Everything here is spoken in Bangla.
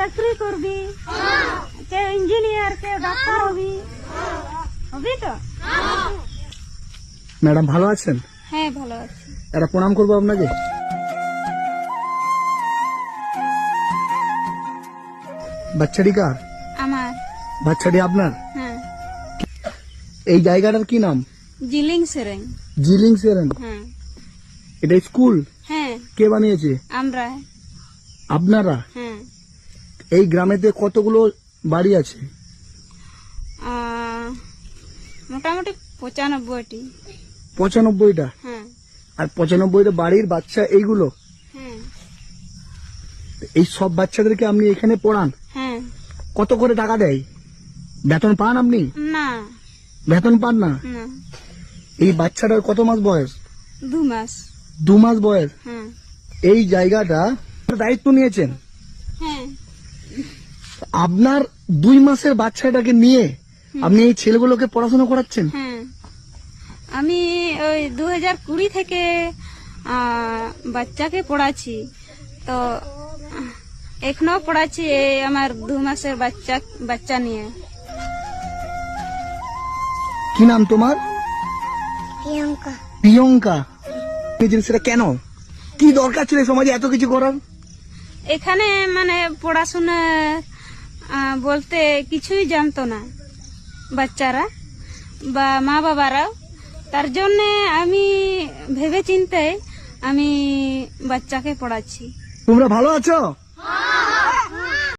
চাকরি করবি কেউ ইঞ্জিনিয়ার কেউ ডাক্তার হবি হবি তো ম্যাডাম ভালো আছেন হ্যাঁ ভালো আছি একটা প্রণাম করব আপনাকে বাচ্চাটি কার আমার বাচ্চাটি আপনার হ্যাঁ এই জায়গাটার কি নাম? জিলিং সেরেং। জিলিং সেরেন হ্যাঁ এটা স্কুল? হ্যাঁ কে বানিয়েছে? আমরা। আপনারা? হ্যাঁ এই গ্রামেতে কতগুলো বাড়ি আছে? আহ, মোটামুটি পঁচানব্বইটি। পঁচানব্বইটা? হ্যাঁ। আর পঁচানব্বইটা বাড়ির বাচ্চা এইগুলো? হ্যাঁ। এই সব বাচ্চাদেরকে আপনি এখানে পড়ান? হ্যাঁ। কত করে টাকা দেয়? বেতন পান আপনি? না। বেতন পান না? না। এই বাচ্চাটার কত মাস বয়স? দু মাস। দু মাস বয়স? হ্যাঁ। এই জায়গাটা দায়িত্ব নিয়েছেন? আপনার দুই মাসের বাচ্চাটাকে নিয়ে আপনি এই ছেলেগুলোকে পড়াশোনা করাচ্ছেন? হ্যাঁ। আমি ওই দু হাজার কুড়ি থেকে বাচ্চাকে পড়াচ্ছি। তো এখনও পড়াচ্ছি এই আমার দু মাসের বাচ্চা বাচ্চা নিয়ে। কি নাম তোমার? প্রিয়াঙ্কা। প্রিয়ঙ্কা। এই জিনিসটা কেন? কি দরকার ছিল সমাজে এত কিছু করার? এখানে মানে পড়াশোনা বলতে কিছুই জানতো না বাচ্চারা বা মা বাবারাও। তার জন্যে আমি ভেবে চিন্তে আমি বাচ্চাকে পড়াচ্ছি। তোমরা ভালো আছো?